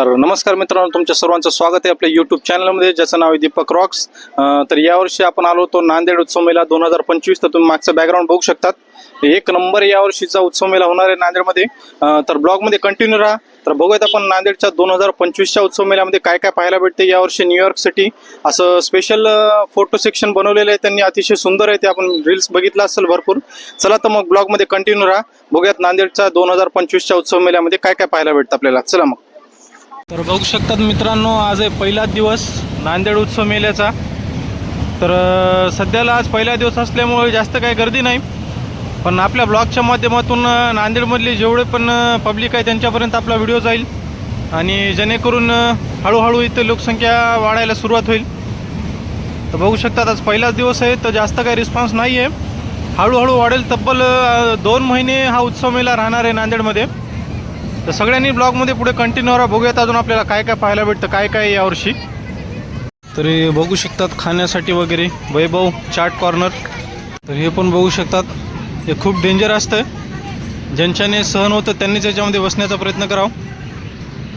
तर नमस्कार मित्रांनो तुमच्या सर्वांचं स्वागत आहे आपल्या यूट्यूब चॅनलमध्ये ज्याचं नाव आहे दीपक रॉक्स तर यावर्षी आपण आलो होतो नांदेड उत्सव मेला दोन हजार पंचवीस. तर तुम्ही मागचं बॅकग्राऊंड बघू शकतात. एक नंबर यावर्षीचा उत्सव मेला होणार आहे नांदेडमध्ये. तर ब्लॉगमध्ये कंटिन्यू राहा. तर बघूयात आपण नांदेडच्या दोन हजार पंचवीसच्या उत्सव मेल्यामध्ये काय काय पाहायला भेटते यावर्षी न्यूयॉर्क सिटी असं स्पेशल फोटो सेक्शन बनवलेलं आहे त्यांनी. अतिशय सुंदर आहे ते. आपण रील्स बघितला असेल भरपूर. चला तर मग ब्लॉगमध्ये कंटिन्यू राहा. बघूयात नांदेडच्या दोन हजार पंचवीसच्या उत्सव मेल्यामध्ये काय काय पाहायला भेटतं आपल्याला. चला मग. तर बघू शकतात मित्रांनो आज आहे पहिलाच दिवस नांदेड उत्सव मेल्याचा. तर सध्याला आज पहिला दिवस असल्यामुळे जास्त काही गर्दी नाही. पण आपल्या ब्लॉगच्या माध्यमातून नांदेडमधले जेवढे पण पब्लिक आहे त्यांच्यापर्यंत आपला व्हिडिओ जाईल. आणि जेणेकरून हळूहळू इथं लोकसंख्या वाढायला सुरुवात होईल. तर बघू शकतात आज पहिलाच दिवस आहे तर जास्त काही रिस्पॉन्स नाही आहे हळूहळू वाढेल तब्बल दोन महिने हा उत्सव मेला राहणार आहे नांदेडमध्ये. तर सगळ्यांनी ब्लॉगमध्ये पुढे कंटिन्यू राहा. बघूयात अजून आपल्याला काय काय पाहायला भेटतं काय काय यावर्षी तरी बघू शकतात खाण्यासाठी वगैरे. वैभव चाट कॉर्नर तर हे पण बघू शकतात. हे खूप डेंजर असतं ज्यांच्याने सहन होतं त्यांनीच याच्यामध्ये बसण्याचा प्रयत्न करावा.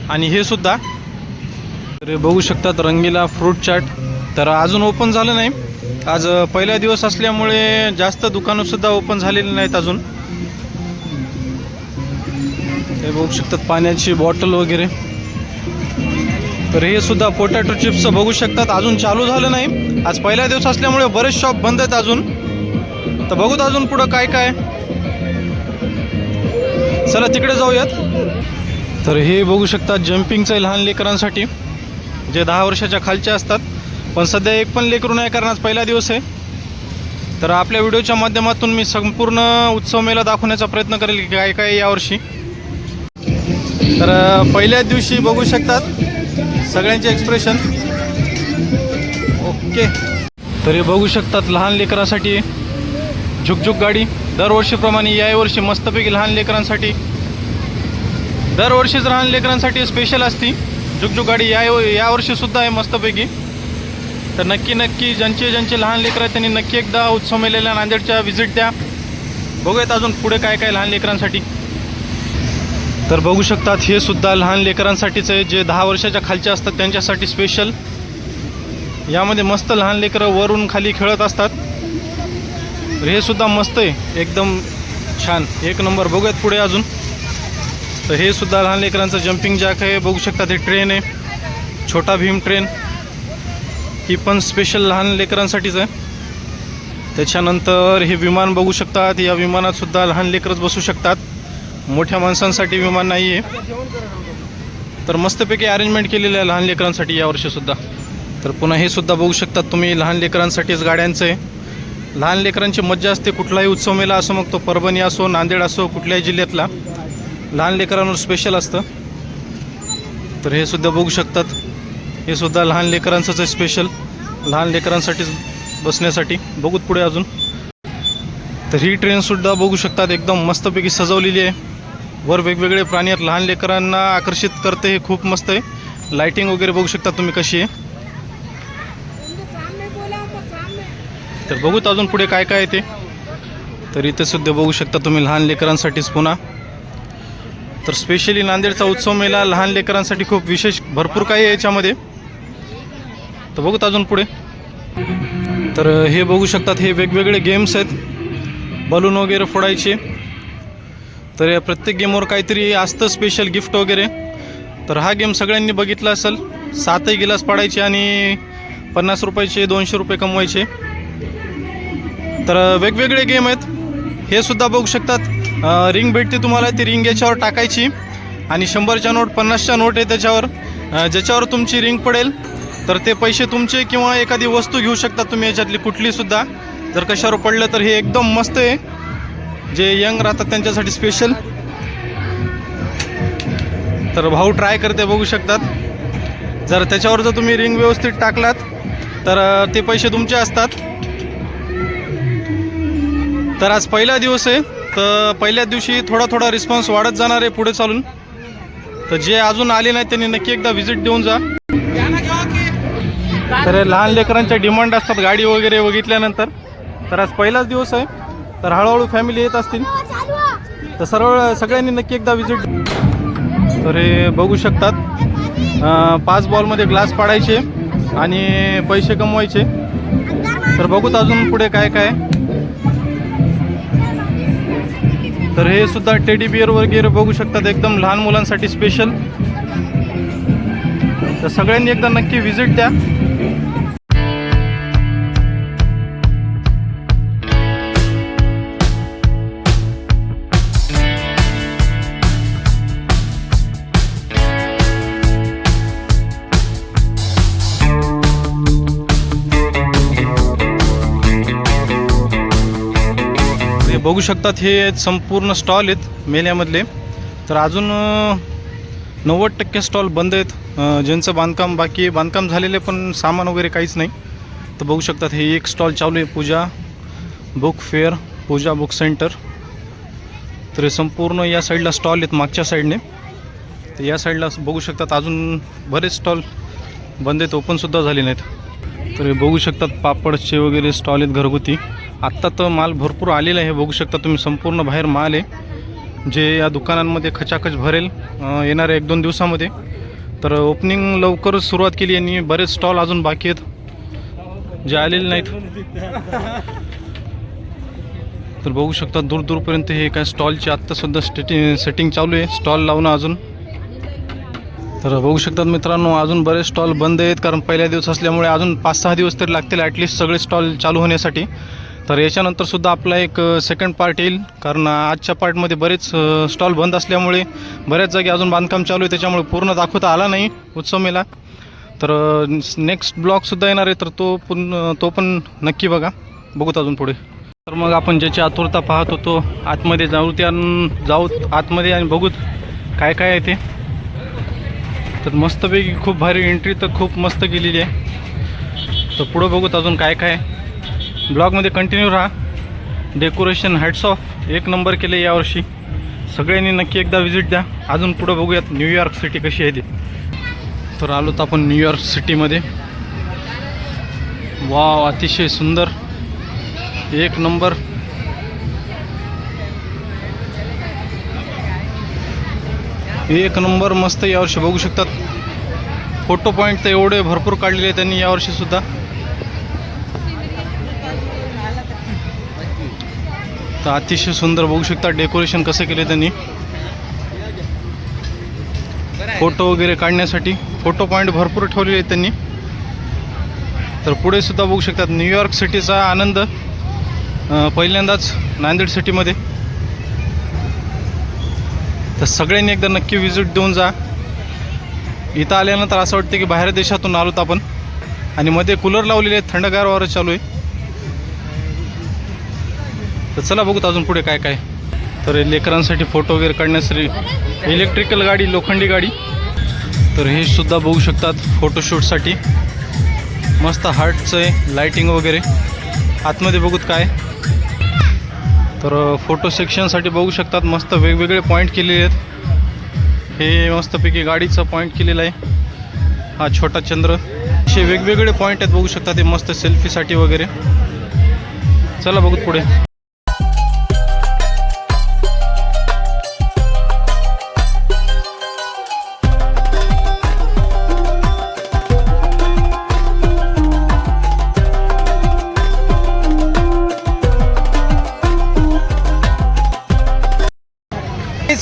आणि हे सुद्धा. तर हे बघू शकतात रंगीला फ्रूट चाट तर अजून ओपन झालं नाही. आज पहिला दिवस असल्यामुळे जास्त दुकानंसुद्धा ओपन झालेली नाहीत अजून. हे बघू शकतात पाण्याची बॉटल वगैरे. तर हे सुद्धा पोटॅटो चिप्स बघू शकतात. अजून चालू झालं नाही. आज पहिला दिवस असल्यामुळे बरेच शॉप बंद आहेत अजून. तर बघूत अजून पुढं काय काय. चला तिकडे जाऊयात. तर हे बघू शकतात जम्पिंगचं आहे लहान लेकरांसाठी जे दहा वर्षाच्या खालचे असतात. पण सध्या एक पण लेकरू नाही कारण आज पहिला दिवस आहे. तर आपल्या व्हिडिओच्या माध्यमातून मी संपूर्ण उत्सव मेला दाखवण्याचा प्रयत्न करेल की काय काय यावर्षी तर पहिल्या पहिल्याच दिवशी बघू शकतात सगळ्यांचे एक्सप्रेशन ओके. तर हे बघू शकतात लहान लेकरांसाठी झुकझुक गाडी. दरवर्षीप्रमाणे या वर्षी मस्तपैकी लहान लेकरांसाठी. दरवर्षीच लहान लेकरांसाठी स्पेशल असती. झुकझुक गाडी या यावर्षीसुद्धा आहे मस्तपैकी. तर नक्की नक्की ज्यांचे ज्यांचे लहान लेकरं आहेत त्यांनी नक्की एकदा उत्सव मेलेल्या नांदेडच्या व्हिजिट द्या. बघूयात अजून पुढे काय काय लहान लेकरांसाठी. तर बघू शकतात हे सुद्धा लहान लेकरांसाठीच आहे जे दहा वर्षाच्या खालचे असतात त्यांच्यासाठी स्पेशल यामध्ये मस्त लहान लेकरं वरून खाली खेळत असतात. तर हे सुद्धा मस्त आहे एकदम छान. एक नंबर बघूयात पुढे अजून. तर हे सुद्धा लहान लेकरांचं जम्पिंग जॅक आहे बघू शकतात हे ट्रेन आहे. छोटा भीम ट्रेन ही पण स्पेशल लहान लेकरांसाठीच आहे. त्याच्यानंतर हे विमान बघू शकतात या विमानात सुद्धा लहान लेकरच बसू शकतात. मोठ्या माणसांसाठी विमान नाही आहे तर मस्तपैकी अरेंजमेंट केलेलं आहे लहान लेकरांसाठी यावर्षीसुद्धा तर पुन्हा हे सुद्धा बघू शकतात तुम्ही लहान लेकरांसाठीच गाड्यांचं आहे. लहान लेकरांची मज्जा असते कुठलाही उत्सव मेला असो मग तो परभणी असो नांदेड असो कुठल्याही जिल्ह्यातला. लहान लेकरांवर स्पेशल असतं. तर हे सुद्धा बघू शकतात. हे सुद्धा लहान लेकरांचंच आहे स्पेशल लहान लेकरांसाठीच बसण्यासाठी. बघूत पुढे अजून. तर ही ट्रेनसुद्धा बघू शकतात. एकदम मस्तपैकी सजवलेली आहे. वर वेगवेगळे प्राणी आहेत. लहान लेकरांना आकर्षित करते हे खूप मस्त आहे. लाइटिंग वगैरे बघू शकता तुम्ही कशी आहे. तर बघूत अजून पुढे काय काय ते. तर इथे सुद्धा बघू शकता तुम्ही लहान लेकरांसाठीच पुन्हा. तर स्पेशली नांदेडचा उत्सव मेला. लहान लेकरांसाठी खूप विशेष भरपूर काही आहे याच्यामध्ये. तर बघूत अजून पुढे. तर हे बघू शकतात. हे वेगवेगळे गेम्स आहेत. बलून वगैरे फोडायचे. तर या प्रत्येक गेमवर काहीतरी असतं स्पेशल गिफ्ट वगैरे. तर हा गेम सगळ्यांनी बघितला असेल. सातही गिलास पाडायचे आणि पन्नास रुपयाचे दोनशे रुपये कमवायचे. तर वेगवेगळे गेम आहेत. हे सुद्धा बघू शकतात. रिंग भेटते तुम्हाला ती रिंग याच्यावर टाकायची. आणि शंभरच्या नोट पन्नासच्या नोट आहे त्याच्यावर. ज्याच्यावर तुमची रिंग पडेल तर ते पैसे तुमचे किंवा एखादी वस्तू घेऊ शकता तुम्ही याच्यातली कुठलीसुद्धा जर कशावर पडलं तर हे एकदम मस्त आहे. जे यंग राहतात त्यांच्यासाठी स्पेशल तर भाऊ ट्राय करते बघू शकतात. जर त्याच्यावर जर तुम्ही रिंग व्यवस्थित टाकलात तर ते पैसे तुमचे असतात. तर आज पहिला दिवस आहे. तर पहिल्याच दिवशी थोडा थोडा रिस्पॉन्स वाढत जाणार आहे पुढे चालून. तर जे अजून आले नाही त्यांनी नक्की एकदा व्हिजिट देऊन जा. तर लहान लेकरांच्या डिमांड असतात गाडी वगैरे बघितल्यानंतर. तर आज पहिलाच दिवस आहे. तर हळूहळू फॅमिली येत असतील. तर सर्व सरळ सगळ्यांनी नक्की एकदा विजिट तर हे बघू शकतात. पाच बॉलमध्ये ग्लास पाडायचे आणि पैसे कमवायचे. तर बघूत अजून पुढे काय काय. तर हे सुद्धा टेडी बिअर वगैरे बघू शकतात. एकदम लहान मुलांसाठी स्पेशल तर सगळ्यांनी एकदा नक्की व्हिजिट द्या. बघू शकतात हे संपूर्ण स्टॉल आहेत मेल्यामधले. तर अजून नव्वद टक्के स्टॉल बंद आहेत. ज्यांचं बांधकाम बाकी बांधकाम झालेले पण सामान वगैरे काहीच नाही. तर बघू शकतात हे एक स्टॉल चालू आहे Pooja book fair Pooja book centre. तर संपूर्ण या साईडला स्टॉल आहेत मागच्या साईडने. तर या साईडला बघू शकतात अजून बरेच स्टॉल बंद आहेत ओपनसुद्धा झाले नाहीत. तर हे बघू शकतात पापडचे वगैरे स्टॉल आहेत घरगुती. आत्ता तर माल भरपूर आलेला आहे. बघू शकता तुम्ही संपूर्ण बाहेर माल आहे. जे या दुकानांमध्ये खचाखच भरेल येणाऱ्या एक दोन दिवसामध्ये. तर ओपनिंग लवकरच सुरुवात केली आणि बरेच स्टॉल अजून बाकी आहेत. जे आलेले नाहीत. तर बघू शकता दूर दूरपर्यंत हे काय स्टॉलचे आत्तासुद्धा स्टेटिंग सेटिंग चालू आहे. स्टॉल लावणं अजून. तर बघू शकतात मित्रांनो अजून बरेच स्टॉल बंद आहेत. कारण पहिल्या दिवस असल्यामुळे अजून पाच सहा दिवस तरी लागतील ॲटलिस्ट सगळे स्टॉल चालू होण्यासाठी. तर याच्यानंतर सुद्धा आपला एक सेकंड पार्ट येईल. कारण आजच्या पार्टमध्ये बरेच स्टॉल बंद असल्यामुळे बऱ्याच जागी अजून बांधकाम चालू आहे. त्याच्यामुळे पूर्ण दाखवता आला नाही उत्सव मेला तर नेक्स्ट ब्लॉगसुद्धा येणार आहे. तर तो पुन तो पण नक्की बघा. बघूत अजून पुढे. तर मग आपण ज्याची आतुरता पाहत होतो आतमध्ये जाऊ त्या जाऊ आतमध्ये आणि बघूत काय काय आहे ते. तर मस्तपैकी खूप भारी एंट्री तर खूप मस्त केलेली आहे. तर पुढं बघूत अजून काय काय. ब्लॉगमध्ये कंटिन्यू राहा. डेकोरेशन हॅट्स ऑफ एक नंबर केले यावर्षी सगळ्यांनी नक्की एकदा व्हिजिट द्या. अजून पुढं बघूयात न्यूयॉर्क सिटी कशी आहे ती. तर आलो तर आपण न्यूयॉर्क सिटीमध्ये वाव अतिशय सुंदर. एक नंबर एक नंबर मस्त यावर्षी बघू शकतात. फोटो पॉईंट तर एवढे भरपूर काढलेले आहेत त्यांनी यावर्षीसुद्धा तर अतिशय सुंदर बघू शकता डेकोरेशन कसं केलं त्यांनी. फोटो वगैरे काढण्यासाठी फोटो पॉईंट भरपूर ठेवलेले आहेत त्यांनी. तर पुढे सुद्धा बघू शकतात न्यूयॉर्क सिटीचा आनंद पहिल्यांदाच नांदेड सिटीमध्ये. तर सगळ्यांनी एकदा नक्की व्हिजिट देऊन जा. इथं आल्यानंतर असं वाटतं की बाहेर देशातून आलोत आपण. आणि मध्ये कूलर लावलेले आहेत थंडगार वारं चालू आहे. तर चला बघूत अजून पुढे काय काय. तर लेकरांसाठी फोटो वगैरे काढण्यासाठी इलेक्ट्रिकल गाडी लोखंडी गाडी. तर हे सुद्धा बघू शकतात फोटोशूटसाठी मस्त हार्टचं आहे लाईटिंग वगैरे. आतमध्ये बघूत काय. तर फोटो सेक्शनसाठी बघू शकतात मस्त वेगवेगळे पॉईंट केलेले आहेत. हे मस्तपैकी गाडीचं पॉईंट केलेलं आहे. हा छोटा चंद्र. असे वेगवेगळे पॉईंट आहेत बघू शकतात ते मस्त सेल्फीसाठी वगैरे. चला बघूत पुढे.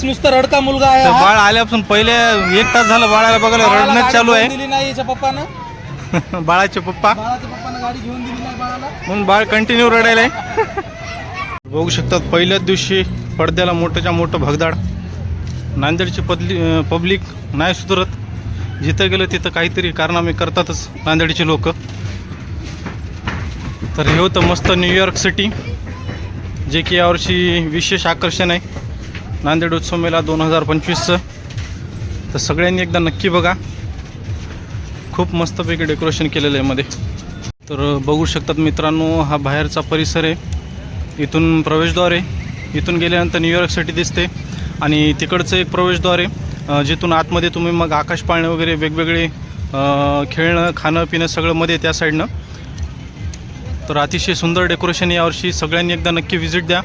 हेच नुसतं रडका मुलगा आहे तर हा. बाळ आल्यापासून पहिले एक तास झालं बाळाला बघायला बाळाला गाडी चालू घेऊन आहे. दिली नाही याच्या पप्पानं. बाळाचे पप्पा. बाळाच्या पप्पानं गाडी घेऊन दिली नाही बाळाला. म्हणून बाळ कंटिन्यू रडायला आहे. बघू शकतात पहिल्याच दिवशी पडद्याला मोठंच्या मोठं भगदाड. नांदेडची पदली पब्लिक नाही सुधरत. जिथं गेलं तिथं काहीतरी कारनामे करतातच नांदेडची लोक. तर हे होतं मस्त न्यूयॉर्क सिटी जे की यावर्षी विशेष आकर्षण आहे. नांदेड उत्सव मेला दोन हजार पंचवीसचं तर सगळ्यांनी एकदा नक्की बघा. खूप मस्तपैकी डेकोरेशन केलेलं आहे मध्ये. तर बघू शकतात मित्रांनो हा बाहेरचा परिसर आहे. इथून प्रवेशद्वार आहे. इथून गेल्यानंतर न्यूयॉर्क सिटी दिसते. आणि तिकडचं एक प्रवेशद्वार आहे. जिथून आतमध्ये तुम्ही मग आकाश पाळणे वगैरे वेगवेगळे खेळणं खाणं पिणं सगळं मध्ये त्या साईडनं तर अतिशय सुंदर डेकोरेशन यावर्षी सगळ्यांनी एकदा नक्की व्हिजिट द्या.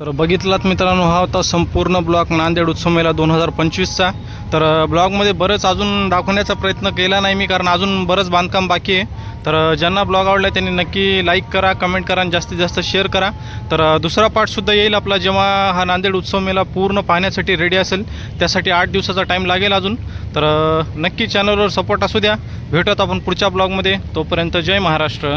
तर बघितलात मित्रांनो हा होता संपूर्ण ब्लॉग नांदेड उत्सव मेला दोन हजार पंचवीसचा. तर ब्लॉगमध्ये बरंच अजून दाखवण्याचा प्रयत्न केला नाही मी कारण अजून बरंच बांधकाम बाकी आहे. तर ज्यांना ब्लॉग आवडला त्यांनी नक्की लाईक करा कमेंट करा आणि जास्तीत जास्त शेअर करा. तर दुसरा पार्टसुद्धा येईल आपला जेव्हा हा नांदेड उत्सव मेला पूर्ण पाहण्यासाठी रेडी असेल त्यासाठी आठ दिवसाचा टाईम लागेल अजून. तर नक्की चॅनलवर सपोर्ट असू द्या. भेटत आपण पुढच्या ब्लॉगमध्ये. तोपर्यंत जय महाराष्ट्र.